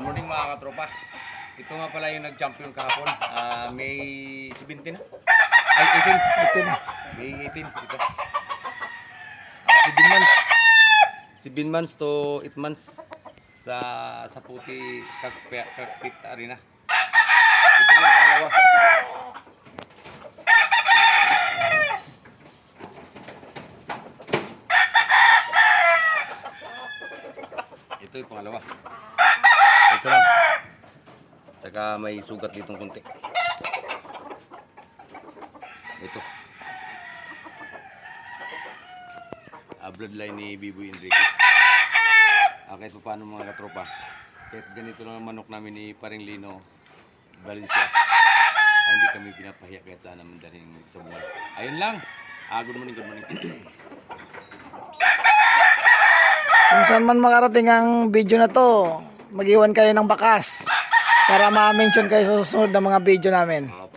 Good morning mga katropa. Ito nga pala yung nag-champion kahapon. Ah, May 17 na? Ay, 18. 18. May 18. Ito. Ah, 7 months. 7 months to 8 months sa sa puti cockpit arena. Ito yung pangalawa. Ito yung pangalawa. Tsaka may sugat ditong konti. Ito. Ah, bloodline ni Biboy Enriquez. Ah, kahit pa paano mga katropa. Kahit ganito lang ang manok namin ni Paring Lino Valencia. Ah, hindi kami pinapahiya kahit saan naman dahil sa buhay. Ayun lang. Ah, good morning, good morning. Kung saan man makarating ang video na to, mag-iwan kayo ng bakas para ma-mention kayo sa susunod na mga video namin.